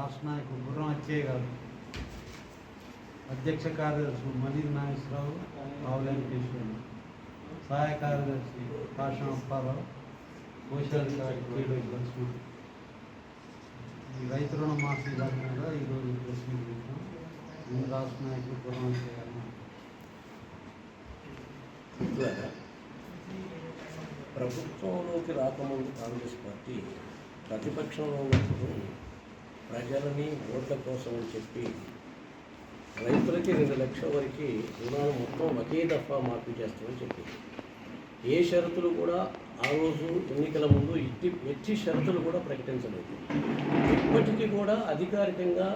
రాష్ట్ర నాయకుడు గుర్రం అచ్చయ్య గారు అధ్యక్ష కార్యదర్శి మణి నాగేశ్వరరావు రావు వెంకటేశ్వరుడు సహాయ కార్యదర్శి కాశం అప్పారావు కోశాధికారి కేడు లక్ష్మణ్ ఈ రైతు రుణ మాఫీ కాకుండా ఈరోజు ప్రెస్ మీట్ పెట్టాం ముందు రాష్ట్ర నాయకుడు గుర్రం అచ్చయ్య గారు ప్రభుత్వంలోకి రాకముందు కాంగ్రెస్ పార్టీ ప్రతిపక్షంలో ఉన్నప్పుడు ప్రజలని ఓట్ల కోసం అని చెప్పి రైతులకి రెండు లక్షల వరకు రుణాలు మొత్తం ఒకే దఫా మార్పు చేస్తామని చెప్పింది. ఏ షరతులు కూడా ఆ రోజు ఎన్నికల ముందు ఇట్టి ఎట్టి షరతులు కూడా ప్రకటించలేదు. ఇప్పటికీ కూడా అధికారికంగా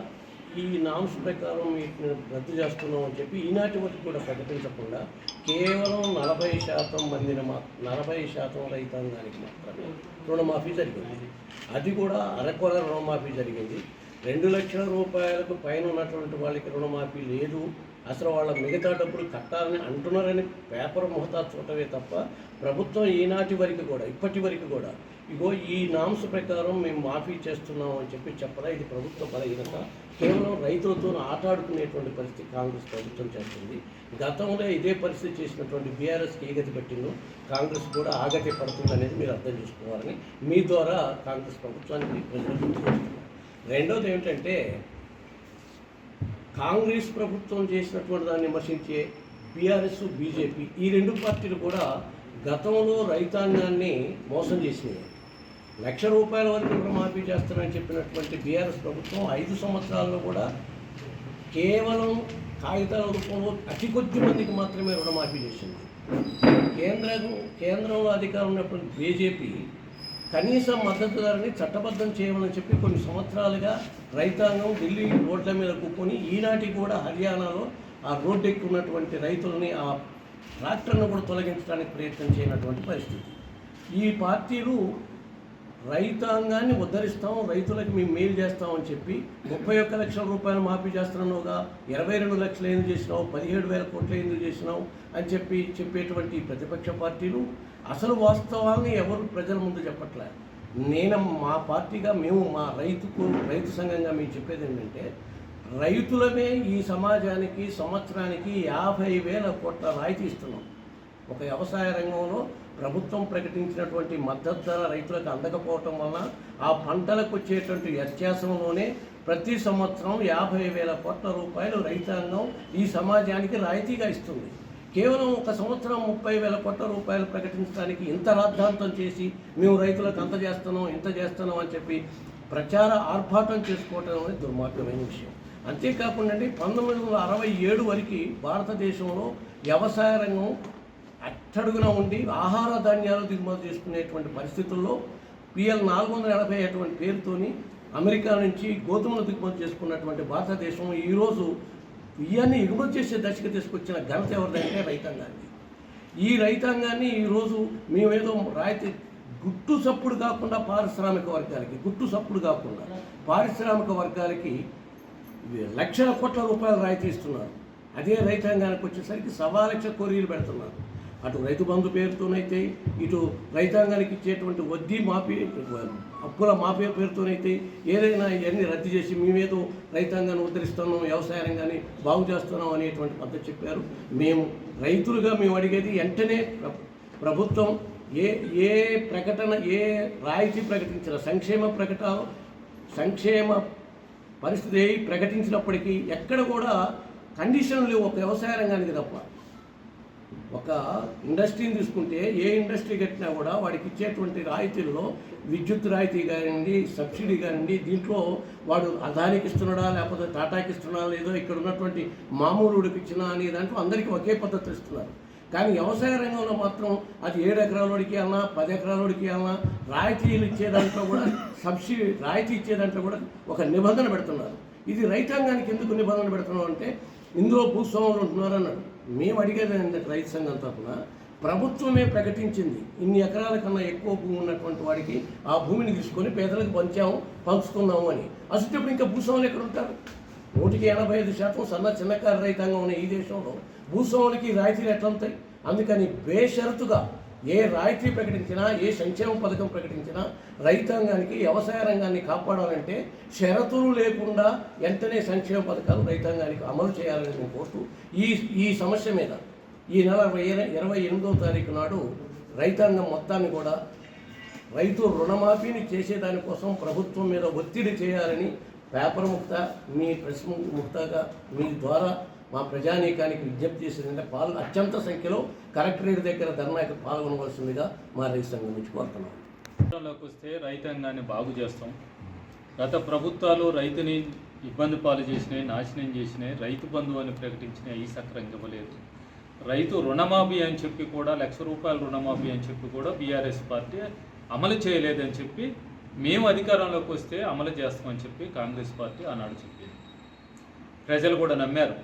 ఈ నామ్స్ ప్రకారం వీటిని రద్దు చేస్తున్నాం అని చెప్పి ఈనాటి వరకు కూడా ప్రకటించకుండా కేవలం నలభై శాతం మందిని మా నలభై శాతం రైతాంగానికి మాత్రమే రుణమాఫీ జరిగింది. అది కూడా అరకొర రుణమాఫీ జరిగింది. రెండు లక్షల రూపాయలకు పైన ఉన్నటువంటి వాళ్ళకి రుణమాఫీ లేదు. అసలు వాళ్ళ మిగతా డబ్బులు కట్టాలని అంటున్నారని పేపర్ ముహతా చూడటమే తప్ప ప్రభుత్వం ఈనాటి వరకు కూడా ఇప్పటి వరకు కూడా ఇగో ఈ నామ్స్ ప్రకారం మేము మాఫీ చేస్తున్నాం అని చెప్పి చెప్పరా ఇది ప్రభుత్వ బలహీనత. కేవలం రైతులతో ఆటాడుకునేటువంటి పరిస్థితి కాంగ్రెస్ ప్రభుత్వం చేస్తుంది. గతంలో ఇదే పరిస్థితి చేసినటువంటి బీఆర్ఎస్కి ఏ గతి పెట్టిందో కాంగ్రెస్ కూడా ఆగతి పడుతుంది అనేది మీరు అర్థం చేసుకోవాలని మీ ద్వారా కాంగ్రెస్ ప్రభుత్వానికి ప్రజలు గుర్తు రెండోది ఏమిటంటే కాంగ్రెస్ ప్రభుత్వం చేసినటువంటి దాన్ని విమర్శించే బీఆర్ఎస్ బీజేపీ ఈ రెండు పార్టీలు కూడా గతంలో రైతాంగాన్ని మోసం చేసినాయి. లక్ష రూపాయల వరకు రుణమాఫీ చేస్తానని చెప్పినటువంటి బీఆర్ఎస్ ప్రభుత్వం ఐదు సంవత్సరాల్లో కూడా కేవలం కాగితాల రూపంలో అతి కొద్ది మందికి మాత్రమే రుణమాఫీ చేసింది. కేంద్రం కేంద్రంలో అధికారం ఉన్నటువంటి బీజేపీ కనీస మద్దతు ధరని చట్టబద్ధం చేయమని చెప్పి కొన్ని సంవత్సరాలుగా రైతాంగం ఢిల్లీ రోడ్ల మీద కూర్చొని ఈనాటి కూడా హర్యానాలో ఆ రోడ్డు ఎక్కున్నటువంటి రైతులని ఆ ట్రాక్టర్ను కూడా తొలగించడానికి ప్రయత్నం చేయనటువంటి పరిస్థితి. ఈ పార్టీలు రైతాంగాన్ని ఉద్ధరిస్తాం రైతులకు మేము మేలు చేస్తామని చెప్పి ముప్పై ఒక్క లక్షల రూపాయలు మాఫీ చేస్తున్నావుగా ఇరవై రెండు లక్షలు ఎందుకు చేసినావు పదిహేడు వేల కోట్లు ఎందుకు చేసినావు అని చెప్పి చెప్పేటువంటి ప్రతిపక్ష పార్టీలు అసలు వాస్తవాన్ని ఎవరు ప్రజల ముందు చెప్పట్లే. నేను మా పార్టీగా మేము మా రైతుకు రైతు సంఘంగా మేము చెప్పేది ఏంటంటే రైతులమే ఈ సమాజానికి సంవత్సరానికి యాభై వేల కోట్ల రాయితీ ఇస్తున్నాం. ఒక వ్యవసాయ రంగంలో ప్రభుత్వం ప్రకటించినటువంటి మద్దతు ధర రైతులకు అందకపోవటం వలన ఆ పంటలకు వచ్చేటువంటి వ్యత్యాసంలోనే ప్రతి సంవత్సరం యాభై వేల కోట్ల రూపాయలు రైతాంగం ఈ సమాజానికి రాయితీగా ఇస్తుంది. కేవలం ఒక సంవత్సరం ముప్పై వేల కోట్ల రూపాయలు ప్రకటించడానికి ఇంత రాద్ధాంతం చేసి మేము రైతులకు అంత చేస్తున్నాం ఇంత చేస్తున్నాం అని చెప్పి ప్రచార ఆర్భాటం చేసుకోవటం అనేది దుర్మార్గమైన విషయం. అంతేకాకుండా పంతొమ్మిది వందల అరవై ఏడు వరకు భారతదేశంలో వ్యవసాయ రంగం అట్టడుగున ఉండి ఆహార ధాన్యాలు దిగుమతి చేసుకునేటువంటి పరిస్థితుల్లో పిఎల్ నాలుగు వందల ఎనభై అటువంటి పేరుతోని అమెరికా నుంచి గోధుమలు దిగుమతి చేసుకున్నటువంటి భారతదేశం ఈరోజు బియ్యాన్ని ఎగుమతి చేసే దశకు తీసుకొచ్చిన ఘనత ఎవరిదంటే రైతాంగాన్ని. ఈ రైతాంగాన్ని ఈరోజు మేమేదో రాయితీ గుట్టు సప్పుడు కాకుండా పారిశ్రామిక వర్గాలకి గుట్టు సప్పుడు కాకుండా పారిశ్రామిక వర్గాలకి లక్షల కోట్ల రూపాయలు రాయితీ ఇస్తున్నారు. అదే రైతాంగానికి వచ్చేసరికి సవా లక్ష కొరీలు పెడుతున్నారు. అటు రైతు బంధు పేరుతోనైతే ఇటు రైతాంగానికి ఇచ్చేటువంటి వడ్డీ మాఫీ అప్పుల మాఫీ పేరుతోనైతే ఏదైనా ఇవన్నీ రద్దు చేసి మేమేదో రైతాంగాన్ని ఉద్ధరిస్తున్నాం వ్యవసాయ రంగాన్ని బాగు చేస్తున్నాం అనేటువంటి పద్ధతి చెప్పారు. మేము రైతులుగా మేము అడిగేది వెంటనే ప్రభుత్వం ఏ ఏ ప్రకటన ఏ రాయితీ ప్రకటించిన సంక్షేమ ప్రకటన సంక్షేమ పరిస్థితి ప్రకటించినప్పటికీ ఎక్కడ కూడా కండిషన్లు లేవు ఒక వ్యవసాయ రంగానికి తప్ప. ఒక ఇండస్ట్రీని తీసుకుంటే ఏ ఇండస్ట్రీ కట్టినా కూడా వాడికి ఇచ్చేటువంటి రాయితీల్లో విద్యుత్ రాయితీ కానివ్వండి సబ్సిడీ కానివ్వండి దీంట్లో వాడు అదానికి ఇస్తున్నాడా లేకపోతే టాటాకి ఇస్తున్నాడా లేదో ఇక్కడ ఉన్నటువంటి మామూలుడికి ఇచ్చినా అనే దాంట్లో అందరికీ ఒకే పద్ధతి ఇస్తున్నారు. కానీ వ్యవసాయ రంగంలో మాత్రం అది ఏడు ఎకరాలకి అన్నా పది ఎకరాలకి అన్నా రాయితీలు ఇచ్చే దాంట్లో కూడా సబ్సిడీ రాయితీ ఇచ్చే దాంట్లో కూడా ఒక నిబంధన పెడుతున్నారు. ఇది రైతాంగానికి ఎందుకు నిబంధన పెడుతున్నాం అంటే ఇందులో భూస్వాములు ఉంటున్నారు అన్నాడు మేము అడిగేది ఏంటంటే రైతు సంఘం తరఫున ప్రభుత్వమే ప్రకటించింది. ఇన్ని ఎకరాల కన్నా ఎక్కువ భూమి ఉన్నటువంటి వాడికి ఆ భూమిని తీసుకొని పేదలకు పంచాము పంచుకున్నాము అని. అసలు ఇంకా భూస్వాములు ఎక్కడ ఉంటారు? నూటికి ఎనభై ఐదు శాతం సన్న చిన్నకారు రైతాంగం ఉన్న ఈ దేశంలో భూస్వాములకి రాయితీలు ఎట్లా ఉంటాయి? అందుకని బేషరతుగా ఏ రాయితీ ప్రకటించినా ఏ సంక్షేమ పథకం ప్రకటించినా రైతాంగానికి వ్యవసాయ రంగాన్ని కాపాడాలంటే షరతులు లేకుండా వెంటనే సంక్షేమ పథకాలు రైతాంగానికి అమలు చేయాలని నేను కోరుతూ ఈ ఈ సమస్య మీద ఈ నెల ఇరవై ఎనిమిదో తారీఖు నాడు రైతాంగం మొత్తాన్ని కూడా రైతు రుణమాఫీని చేసేదానికోసం ప్రభుత్వం మీద ఒత్తిడి చేయాలని పేపర్ ముక్త మీ ప్రెస్ ముక్తగా మీ ద్వారా మా ప్రజానీకానికి విజ్ఞప్తి చేసిందంటే పాల్ అత్యంత సంఖ్యలో కలెక్టరేట్ దగ్గర ధర్నాకి పాల్గొనవలసిందిగా మా రైతు సంఘం నుంచి కోరుతున్నాం. వస్తే రైతాంగాన్ని బాగు చేస్తాం. గత ప్రభుత్వాలు రైతుని ఇబ్బంది పాలు చేసినాయి నాశనం చేసినాయి రైతు బంధువు అని ప్రకటించిన ఈ సక్రంగా ఇవ్వలేదు. రైతు రుణమాఫీ అని చెప్పి కూడా లక్ష రూపాయల రుణమాఫీ అని చెప్పి కూడా బీఆర్ఎస్ పార్టీ అమలు చేయలేదని చెప్పి మేము అధికారంలోకి వస్తే అమలు చేస్తామని చెప్పి కాంగ్రెస్ పార్టీ ఆనాడు చెప్పింది. ప్రజలు కూడా నమ్మారు.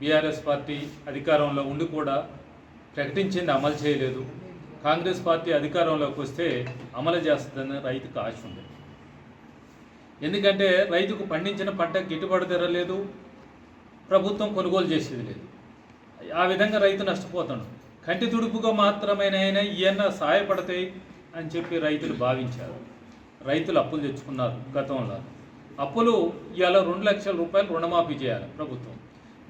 బీఆర్ఎస్ పార్టీ అధికారంలో ఉండి కూడా ప్రకటించింది అమలు చేయలేదు. కాంగ్రెస్ పార్టీ అధికారంలోకి వస్తే అమలు చేస్తుందని రైతుకు ఆశ ఉంది. ఎందుకంటే రైతుకు పండించిన పంట గిట్టుబాటు ధర లేదు ప్రభుత్వం కొనుగోలు చేసేది లేదు. ఆ విధంగా రైతు నష్టపోతాడు. కంటి తుడుపుగా మాత్రమేనైనా ఈయన సహాయపడతాయి అని చెప్పి రైతులు భావించారు. రైతులు అప్పులు తెచ్చుకున్నారు గతంలో. అప్పులు ఇవాళ రెండు లక్షల రూపాయలు రుణమాఫీ చేయాలి ప్రభుత్వం.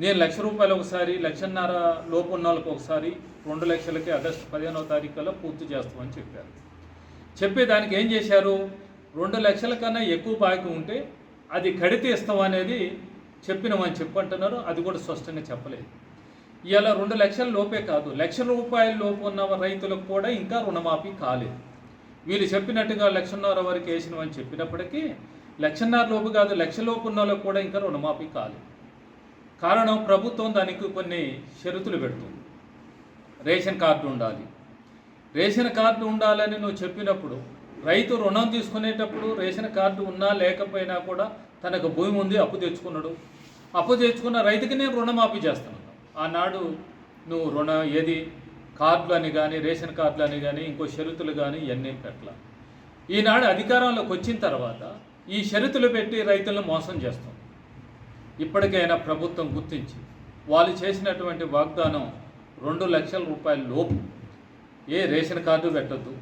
నేను లక్ష రూపాయలు ఒకసారి లక్షన్నర లోపు ఉన్న వాళ్ళకి ఒకసారి రెండు లక్షలకి ఆగస్టు పదిహేనవ తారీఖులో పూర్తి చేస్తామని చెప్పారు. చెప్పే దానికి ఏం చేశారు? రెండు లక్షల కన్నా ఎక్కువ బాకీ ఉంటే అది కడితే ఇస్తాం అనేది చెప్పినామని చెప్పంటున్నారు. అది కూడా స్పష్టంగా చెప్పలేదు. ఇవాళ రెండు లక్షల లోపే కాదు లక్ష రూపాయల లోపు ఉన్న రైతులకు కూడా ఇంకా రుణమాఫీ కాలేదు. వీళ్ళు చెప్పినట్టుగా లక్షన్నర వరకు వేసినవని చెప్పినప్పటికీ లక్షన్నర లోపు కాదు లక్ష లోపు ఉన్న వాళ్ళకు కూడా ఇంకా రుణమాఫీ కాలేదు. కారణం ప్రభుత్వం దానికి కొన్ని షరతులు పెడుతుంది. రేషన్ కార్డు ఉండాలి. రేషన్ కార్డు ఉండాలని నువ్వు చెప్పినప్పుడు రైతు రుణం తీసుకునేటప్పుడు రేషన్ కార్డు ఉన్నా లేకపోయినా కూడా తనకు భూమి ఉంది అప్పు తెచ్చుకున్నాడు. అప్పు తెచ్చుకున్న రైతుకి నేను రుణమాఫీ చేస్తాను. ఆనాడు నువ్వు రుణం ఏది కార్డులు అని కానీ రేషన్ కార్డులు అని కానీ ఇంకో షరతులు కానీ ఇవన్నీ పెట్టల. ఈనాడు అధికారంలోకి వచ్చిన తర్వాత ఈ షరతులు పెట్టి రైతులను మోసం చేస్తాం. ఇప్పటికైనా ప్రభుత్వం గుర్తించి వాళ్ళు చేసినటువంటి వాగ్దానం రెండు లక్షల రూపాయల లోపు ఏ రేషన్ కార్డు పెట్టద్దు.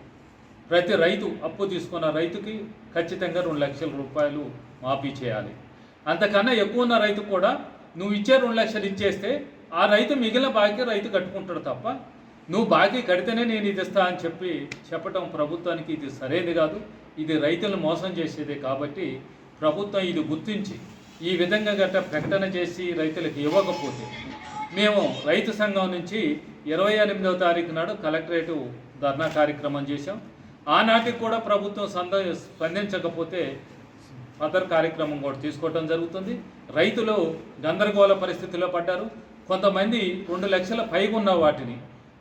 ప్రతి రైతు అప్పు తీసుకున్న రైతుకి ఖచ్చితంగా రెండు లక్షల రూపాయలు మాఫీ చేయాలి. అంతకన్నా ఎక్కువ ఉన్న రైతు కూడా నువ్వు ఇచ్చే రెండు లక్షలు ఇచ్చేస్తే ఆ రైతు మిగిలిన బాకీ రైతు కట్టుకుంటాడు తప్ప నువ్వు బాకీ కడితేనే నేను ఇది ఇస్తా అని చెప్పి చెప్పటం ప్రభుత్వానికి ఇది సరైనది కాదు. ఇది రైతులను మోసం చేసేదే కాబట్టి ప్రభుత్వం ఇది గుర్తించి ఈ విధంగా గట్ట ప్రకటన చేసి రైతులకు ఇవ్వకపోతే మేము రైతు సంఘం నుంచి ఇరవై ఎనిమిదవ తారీఖు నాడు కలెక్టరేటు ధర్నా కార్యక్రమం చేశాం. ఆనాటికి కూడా ప్రభుత్వం సంద స్పందించకపోతే అదర్ కార్యక్రమం కూడా తీసుకోవడం జరుగుతుంది. రైతులు గందరగోళ పరిస్థితిలో పడ్డారు. కొంతమంది రెండు లక్షల పైగా ఉన్న వాటిని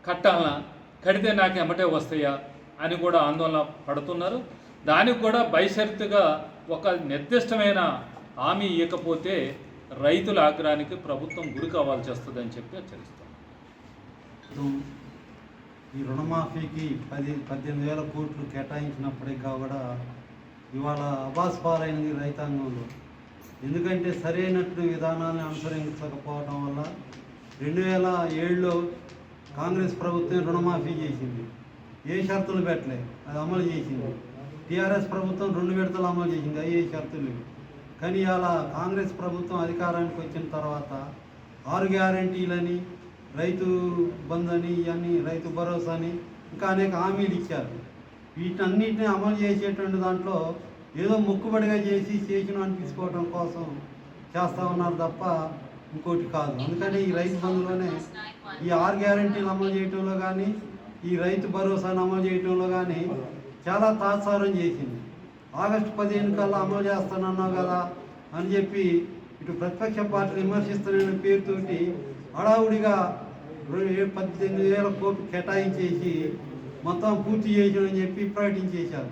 కట్టాలా కడితే నాకు ఎమ్మటే వస్తాయా అని కూడా ఆందోళన పడుతున్నారు. దానికి కూడా బైషరతుగా ఒక నిర్దిష్టమైన హామీ ఇవ్వకపోతే రైతుల ఆగ్రహానికి ప్రభుత్వం గురి కావాల్సి వస్తుందని చెప్పి హెచ్చరిస్తాం. ఈ రుణమాఫీకి పది పద్దెనిమిది వేల కోట్లు కేటాయించినప్పటికీ కూడా ఇవాళ అబాస్ పాలైనది రైతాంగంలో. ఎందుకంటే సరైనట్టు విధానాన్ని అనుసరించకపోవడం వల్ల రెండు వేల ఏడులో కాంగ్రెస్ ప్రభుత్వం రుణమాఫీ చేసింది. ఏ షరతులు పెట్టలే అది అమలు చేసింది. టీఆర్ఎస్ ప్రభుత్వం రెండు విడతలు అమలు చేసింది అవి ఏ షరతులు? లేవు. కానీ అలా కాంగ్రెస్ ప్రభుత్వం అధికారానికి వచ్చిన తర్వాత ఆరు గ్యారంటీలని రైతు బంధు అని ఇవన్నీ రైతు భరోసా అని ఇంకా అనేక హామీలు ఇచ్చారు. వీటన్నిటిని అమలు చేసేటువంటి దాంట్లో ఏదో మొక్కుబడిగా చేసి చేసిన అనిపించుకోవడం కోసం చేస్తా ఉన్నారు తప్ప ఇంకోటి కాదు. అందుకని ఈ రైతు బంధులోనే ఈ ఆరు గ్యారంటీలు అమలు చేయటంలో కానీ ఈ రైతు భరోసాను అమలు చేయటంలో కానీ చాలా తాత్సారం చేసింది. ఆగస్టు పదిహేను కల్లా అమలు చేస్తానన్నావు కదా అని చెప్పి ఇటు ప్రతిపక్ష పార్టీలు విమర్శిస్తున్న పేరుతోటి హడావుడిగా రెండు- పద్దెనిమిది వేల కోట్లు కేటాయించేసి మొత్తం పూర్తి చేసామని చెప్పి ప్రకటించేశారు.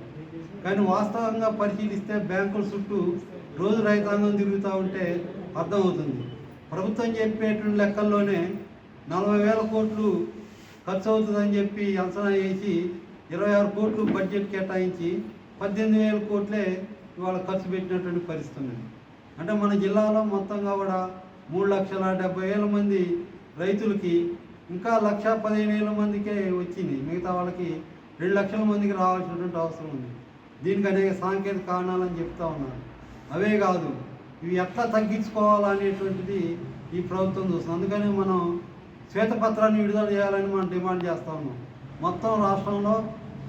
కానీ వాస్తవంగా పరిశీలిస్తే బ్యాంకుల చుట్టూ రోజు రైతాంగం తిరుగుతూ ఉంటే అర్థమవుతుంది. ప్రభుత్వం చెప్పేటువంటి లెక్కల్లోనే నలభై వేల కోట్లు ఖర్చు అవుతుందని చెప్పి అంచనా వేసి ఇరవై ఆరు కోట్లు బడ్జెట్ కేటాయించి పద్దెనిమిది వేల కోట్లే ఇవాళ ఖర్చు పెట్టినటువంటి పరిస్థితి ఉన్నది. అంటే మన జిల్లాలో మొత్తంగా కూడా మూడు లక్షల డెబ్బై వేల మంది రైతులకి ఇంకా లక్ష పదిహేను వేల మందికే వచ్చింది. మిగతా వాళ్ళకి రెండు లక్షల మందికి రావాల్సినటువంటి అవసరం ఉంది. దీనికి అనేక సాంకేతిక కారణాలని చెప్తా ఉన్నారు. అవే కాదు ఇవి ఎట్లా తగ్గించుకోవాలనేటువంటిది ఈ ప్రభుత్వం చూస్తుంది. అందుకని మనం శ్వేతపత్రాన్ని విడుదల చేయాలని మనం డిమాండ్ చేస్తా ఉన్నాం. మొత్తం రాష్ట్రంలో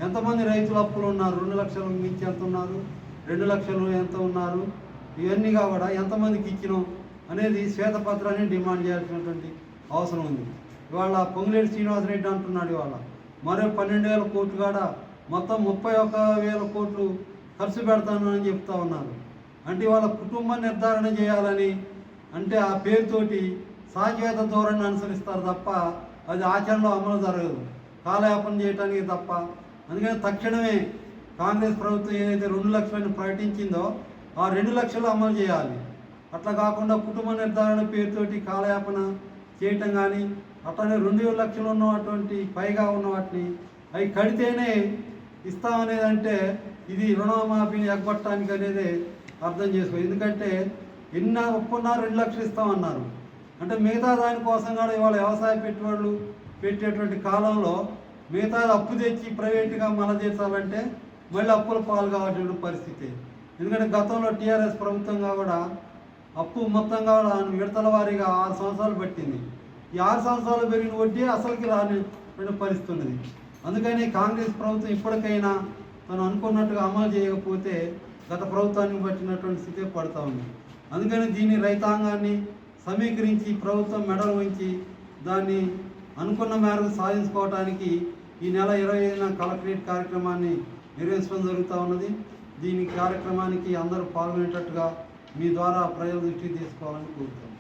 ఎంతమంది రైతులు అప్పులు ఉన్నారు? రెండు లక్షలు మించి ఎంత ఉన్నారు? రెండు లక్షలు ఎంత ఉన్నారు? ఇవన్నీ కూడా ఎంతమందికి ఇచ్చినాం? అనేది శ్వేతపత్రాన్ని డిమాండ్ చేయాల్సినటువంటి అవసరం ఉంది. ఇవాళ పొంగులేటి శ్రీనివాసరెడ్డి అంటున్నాడు ఇవాళ. మరో పన్నెండు వేల కోట్లు కాడ మొత్తం ముప్పై ఒక్క వేల కోట్లు ఖర్చు పెడతాను అని చెప్తా ఉన్నారు. అంటే వాళ్ళ కుటుంబ నిర్ధారణ చేయాలని అంటే ఆ పేరుతోటి సాంకేత ధోరణి అనుసరిస్తారు తప్ప అది ఆచరణలో అమలు జరగదు. కాలయాపన చేయటానికి తప్ప అందుకని తక్షణమే కాంగ్రెస్ ప్రభుత్వం ఏదైతే రెండు లక్షలను ప్రకటించిందో ఆ రెండు లక్షలు అమలు చేయాలి. అట్లా కాకుండా కుటుంబ నిర్ధారణ పేరుతోటి కాలయాపన చేయటం కానీ అట్లనే రెండు లక్షలు ఉన్నటువంటి పైగా ఉన్న వాటిని అవి కడితేనే ఇస్తామనేది అంటే ఇది రుణమాఫీని ఎగ్గొట్టడానికి అనేది అర్థం చేసుకో ఎందుకంటే ఎన్న ఒప్పున్న రెండు లక్షలు ఇస్తామన్నారు. అంటే మిగతా దానికోసం కూడా ఇవాళ వ్యవసాయ పెట్టుబడులు పెట్టేటువంటి కాలంలో మిగతా అప్పు తెచ్చి ప్రైవేట్గా మన చేసాలంటే మళ్ళీ అప్పుల పాలు కావాల్సిన పరిస్థితి. ఎందుకంటే గతంలో టీఆర్ఎస్ ప్రభుత్వంగా కూడా అప్పు మొత్తంగా కూడా విడతల వారీగా ఆరు సంవత్సరాలు పట్టింది. ఈ ఆరు సంవత్సరాలు పెరిగిన వడ్డీ అసలుకి రాని పరిస్థితి ఉన్నది. అందుకని కాంగ్రెస్ ప్రభుత్వం ఇప్పటికైనా తను అనుకున్నట్టుగా అమలు చేయకపోతే గత ప్రభుత్వాన్ని పట్టినటువంటి స్థితి పడతా ఉంది. అందుకని దీన్ని రైతాంగాన్ని సమీకరించి ప్రభుత్వం మెడలు ఉంచి దాన్ని అనుకున్న మేరకు సాధించుకోవటానికి ఈ నెల ఇరవై ఐదున కలెక్టరేట్ కార్యక్రమాన్ని నిర్వహించడం జరుగుతూ ఉన్నది. దీని కార్యక్రమానికి అందరూ పాల్గొనేటట్టుగా మీ ద్వారా ప్రజల దృష్టికి తీసుకోవాలని కోరుతున్నాను